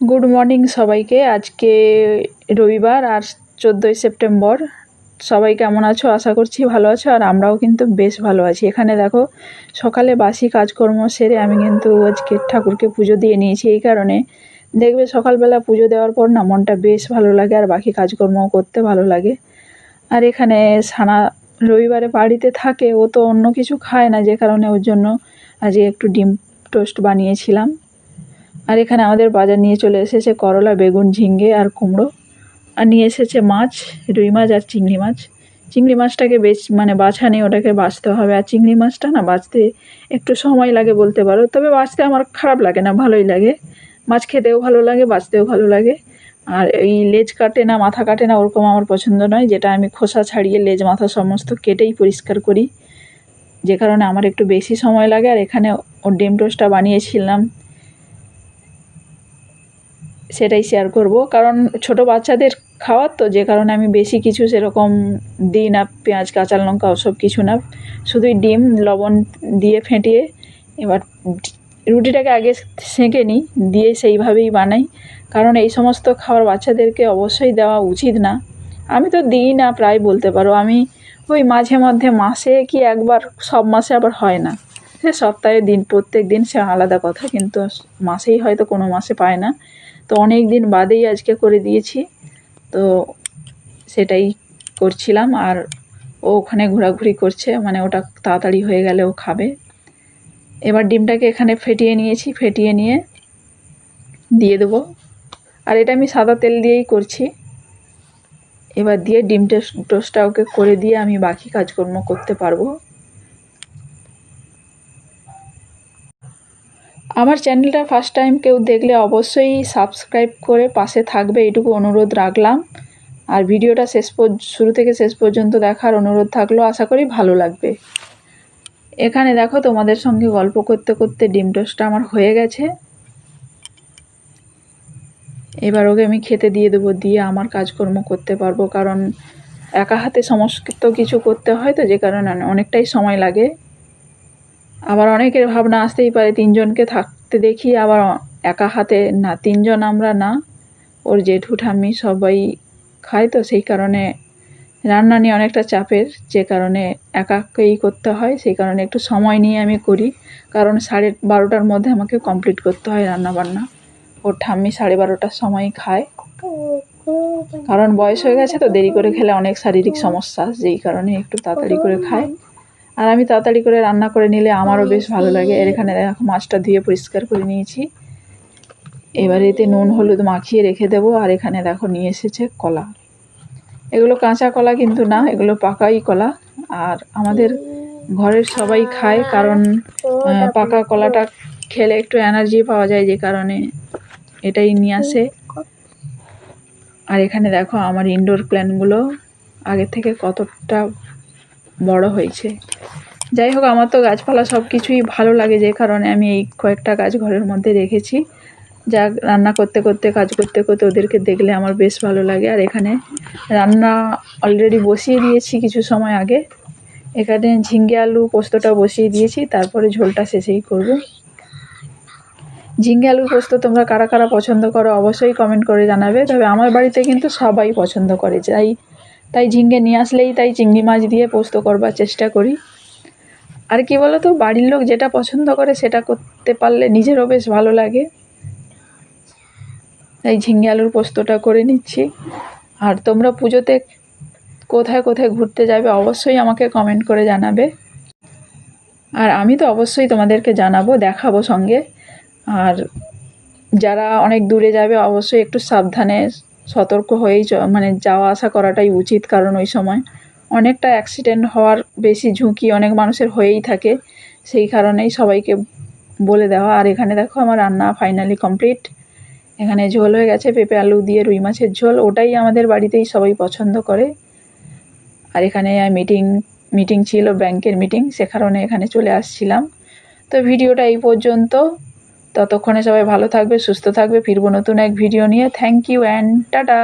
Good morning সবাইকে। আজকে রবিবার আর চোদ্দোই সেপ্টেম্বর। সবাই কেমন আছো? আশা করছি ভালো আছো। আর আমরাও কিন্তু বেশ ভালো আছি। এখানে দেখো, সকালে বাসি কাজকর্ম সেরে আমি কিন্তু আজকে ঠাকুরকে পুজো দিয়ে নিয়েছি এই কারণে। দেখবে সকালবেলা পুজো দেওয়ার পর না মনটা বেশ ভালো লাগে আর বাকি কাজকর্মও করতে ভালো লাগে। আর এখানে সানা রবিবারে বাড়িতে থাকে, ও তো অন্য কিছু খায় না যে কারণে ওর জন্য আজকে একটু ডিম টোস্ট বানিয়েছিলাম। আর এখানে আমাদের বাজার নিয়ে চলে এসেছে করলা, বেগুন ঝিঙ্গে আর কুমড়ো। আর নিয়ে এসেছে মাছ, রুই মাছ আর চিংড়ি মাছ। চিংড়ি মাছটাকে বেশ মানে বাছা নেই, ওটাকে বাছতে হবে। আর চিংড়ি মাছটা না বাঁচতে একটু সময় লাগে বলতে পারো। তবে বাঁচতে আমার খারাপ লাগে না, ভালোই লাগে। মাছ খেতেও ভালো লাগে বাঁচতেও ভালো লাগে। আর এই লেজ কাটে না, মাথা কাটে না, ওরকম আমার পছন্দ নয়। যেটা আমি খোসা ছাড়িয়ে লেজ, মাথা সমস্ত কেটেই পরিষ্কার করি। যে কারণে আমার একটু বেশি সময় লাগে। আর এখানে ওর ডিম টোস্টটা বানিয়েছিলাম। সেটাই শেয়ার করব। কারণ ছোট বাচ্চাদের খাওয়ার তো, যে কারণে আমি বেশি কিছু সেরকম দিই না, পেঁয়াজ, কাঁচা লঙ্কা, ওসব কিছু না। শুধুই ডিম, লবণ দিয়ে ফেটিয়ে, এবার রুটিটাকে আগে সেঁকে নিই, দিয়ে সেইভাবেই বানাই। কারণ এই সমস্ত খাবার বাচ্চাদেরকে অবশ্যই দেওয়া উচিত না। আমি তো দিই না, প্রায় বলতে পারো। আমি ওই মাঝে মধ্যে মাসে কি একবার, সব মাসে আবার হয় না। সে সপ্তাহে দিন, প্রত্যেক দিন সে আলাদা কথা, কিন্তু মাসেই হয়তো কোনো মাসে পায় না। তো অনেক দিন বাদেই আজকে করে দিয়েছি। তো সেটাই করছিলাম, আর ও ওখানে ঘোরাঘুরি করছে মানে ওটা তাড়াতাড়ি হয়ে গেলে ও খাবে। এবার ডিমটাকে এখানে ফেটিয়ে নিয়েছি, ফেটিয়ে নিয়ে দিয়ে দেবো। আর এটা আমি সাদা তেল দিয়েই করছি। এবার দিয়ে ডিম টোস্টটা ওকে করে দিয়ে আমি বাকি কাজকর্ম করতে পারব। আমার চ্যানেলটা ফার্স্ট টাইম কেউ দেখলে অবশ্যই সাবস্ক্রাইব করে পাশে থাকবে এটুকু অনুরোধ রাখলাম। আর ভিডিওটা শেষ শুরু থেকে শেষ পর্যন্ত দেখার অনুরোধ থাকল, আশা করি ভালো লাগবে। এখানে দেখো তোমাদের সঙ্গে গল্প করতে করতে ডিম টোস্টটা আমার হয়ে গেছে। এবার ওকে আমি খেতে দিয়ে দেবো, দিয়ে আমার কাজকর্ম করতে পারব, কারণ একা হাতে সমস্ত কিছু করতে হয় তো, যে কারণে অনেকটাই সময় লাগে। আবার অনেকের ভাবনা আসতেই পারে, তিনজনকে থাকতে দেখি আবার একা হাতে না, তিনজন আমরা না। ওর জেঠু ঠাম্মি সবাই খায় তো, সেই কারণে রান্না নিয়ে অনেকটা চাপের, যে কারণে একাকেই করতে হয়, সেই কারণে একটু সময় নিয়ে আমি করি। কারণ সাড়ে বারোটার মধ্যে আমাকে কমপ্লিট করতে হয় রান্না বান্না ওর ঠাম্মি সাড়ে বারোটার সময় খায়। কারণ বয়স হয়ে গেছে তো, দেরি করে খেলে অনেক শারীরিক সমস্যা, যেই কারণে একটু তাড়াতাড়ি করে খায়। আর আমি তাড়াতাড়ি করে রান্না করে নিলে আমারও বেশ ভালো লাগে। এর এখানে দেখো মাছটা ধুয়ে পরিষ্কার করে নিয়েছি। এবার এতে নুন হলুদ মাখিয়ে রেখে দেবো। আর এখানে দেখো নিয়ে এসেছে কলা। এগুলো কাঁচা কলা কিন্তু না এগুলো পাকাই কলা। আর আমাদের ঘরের সবাই খায় কারণ পাকা কলাটা খেলে একটু এনার্জি পাওয়া যায় যে কারণে এটাই নিয়ে আসে। আর এখানে দেখো আমার ইনডোর প্ল্যানগুলো আগে থেকে কতটা বড় হয়েছে। যাই হোক, আমার তো গাছপালা সব কিছুই ভালো লাগে যে কারণে আমি এই কয়েকটা গাছ ঘরের মধ্যে রেখেছি। যা রান্না করতে করতে, কাজ করতে করতে ওদেরকে দেখলে আমার বেশ ভালো লাগে। আর এখানে রান্না অলরেডি বসিয়ে দিয়েছি কিছু সময় আগে। এখানে ঝিঙ্গে আলু পোস্তটা বসিয়ে দিয়েছি, তারপরে ঝোলটা শেষেই করব। ঝিঙ্গে আলুর পোস্ত তোমরা কারা কারা পছন্দ করো অবশ্যই কমেন্ট করে জানাবে। তবে আমার বাড়িতে কিন্তু সবাই পছন্দ করে। যাই তাই ঝিঙ্গে নিয়ে আসলেই তাই চিংড়ি মাছ দিয়ে পোস্ত করবার চেষ্টা করি। আর কি বলো তো বাড়ির লোক যেটা পছন্দ করে সেটা করতে পারলে নিজেরও বেশ ভালো লাগে। তাই ঝিঙ্গে আলুর পোস্তটা করে নিচ্ছি। আর তোমরা পুজোতে কোথায় কোথায় ঘুরতে যাবে অবশ্যই আমাকে কমেন্ট করে জানাবে। আর আমি তো অবশ্যই তোমাদেরকে জানাব, দেখাবো সঙ্গে। আর যারা অনেক দূরে যাবে অবশ্যই একটু সাবধানে সতর্ক হয়েই মানে যাওয়া আসা করাটাই উচিত। কারণ ওই সময় অনেকটা অ্যাক্সিডেন্ট হওয়ার বেশি ঝুঁকি অনেক মানুষের হয়েই থাকে। সেই কারণেই সবাইকে বলে দেওয়া। আর এখানে দেখো আমার রান্না ফাইনালি কমপ্লিট এখানে ঝোল হয়ে গেছে, পেঁপে, আলু দিয়ে রুই মাছের ঝোল। ওটাই আমাদের বাড়িতেই সবাই পছন্দ করে। আর এখানে মিটিং মিটিং ছিল ব্যাংকের মিটিং সে কারণে এখানে চলে আসছিলাম। তো ভিডিওটা এই পর্যন্ত। ততক্ষণে সবাই ভালো থাকবে, সুস্থ থাকবে, ফিরবো নতুন এক ভিডিও নিয়ে। Thank you and tata